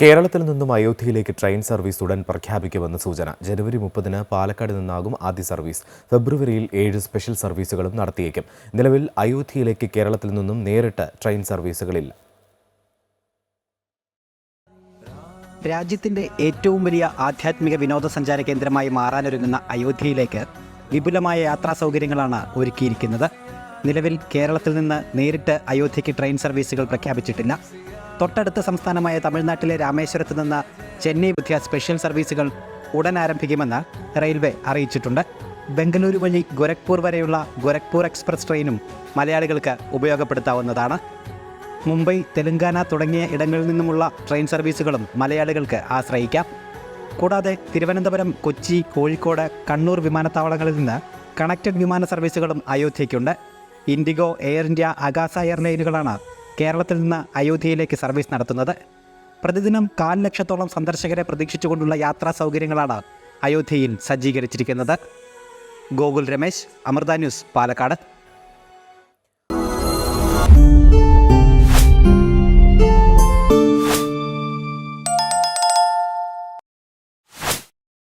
കേരളത്തിൽ നിന്നും അയോധ്യയിലേക്ക് train service ഉടൻ പ്രഖ്യാപിക്കുമെന്ന് സൂചന. ജനുവരി മുപ്പതിന് പാലക്കാട് നിന്നാകും ആദ്യ സർവീസ്. ഫെബ്രുവരിയിൽ ഏഴ് സ്പെഷ്യൽ സർവീസുകളും നടത്തിയേക്കും. നിലവിൽ അയോധ്യയിലേക്ക് കേരളത്തിൽ നിന്നും നേരിട്ട് ട്രെയിൻ സർവീസുകളില്ല രാജ്യത്തിന്റെ ഏറ്റവും വലിയ ആധ്യാത്മിക വിനോദസഞ്ചാര കേന്ദ്രമായി മാറാനൊരുങ്ങുന്ന അയോധ്യയിലേക്ക് വിപുലമായ യാത്രാ സൗകര്യങ്ങളാണ് ഒരുക്കിയിരിക്കുന്നത്. നിലവിൽ കേരളത്തിൽ നിന്ന് നേരിട്ട് അയോധ്യയ്ക്ക് ട്രെയിൻ സർവീസുകൾ പ്രഖ്യാപിച്ചിട്ടില്ല. തൊട്ടടുത്ത സംസ്ഥാനമായ തമിഴ്നാട്ടിലെ രാമേശ്വരത്ത് നിന്ന് ചെന്നൈ വിദ്യ സ്പെഷ്യൽ സർവീസുകൾ ഉടൻ ആരംഭിക്കുമെന്ന് റെയിൽവേ അറിയിച്ചിട്ടുണ്ട്. ബംഗളൂരു വഴി ഗോരഖ്പൂർ വരെയുള്ള ഗോരഖ്പൂർ എക്സ്പ്രസ് ട്രെയിനും മലയാളികൾക്ക് ഉപയോഗപ്പെടുത്താവുന്നതാണ്. മുംബൈ തെലങ്കാന തുടങ്ങിയ ഇടങ്ങളിൽ നിന്നുമുള്ള ട്രെയിൻ സർവീസുകളും മലയാളികൾക്ക് ആശ്രയിക്കാം. കൂടാതെ തിരുവനന്തപുരം കൊച്ചി കോഴിക്കോട് കണ്ണൂർ വിമാനത്താവളങ്ങളിൽ നിന്ന് കണക്റ്റഡ് വിമാന സർവീസുകളും അയോധ്യയ്ക്കുണ്ട്. ഇൻഡിഗോ എയർ ഇന്ത്യ അഗാസ എയർലൈനുകളാണ് കേരളത്തിൽ നിന്ന് അയോധ്യയിലേക്ക് സർവീസ് നടത്തുന്നത്. പ്രതിദിനം കാൽ ലക്ഷത്തോളം സന്ദർശകരെ പ്രതീക്ഷിച്ചുകൊണ്ടുള്ള യാത്രാ സൗകര്യങ്ങളാണ് അയോധ്യയിൽ സജ്ജീകരിച്ചിരിക്കുന്നത്. ഗോകുൽ രമേശ് അമൃത ന്യൂസ് പാലക്കാട്.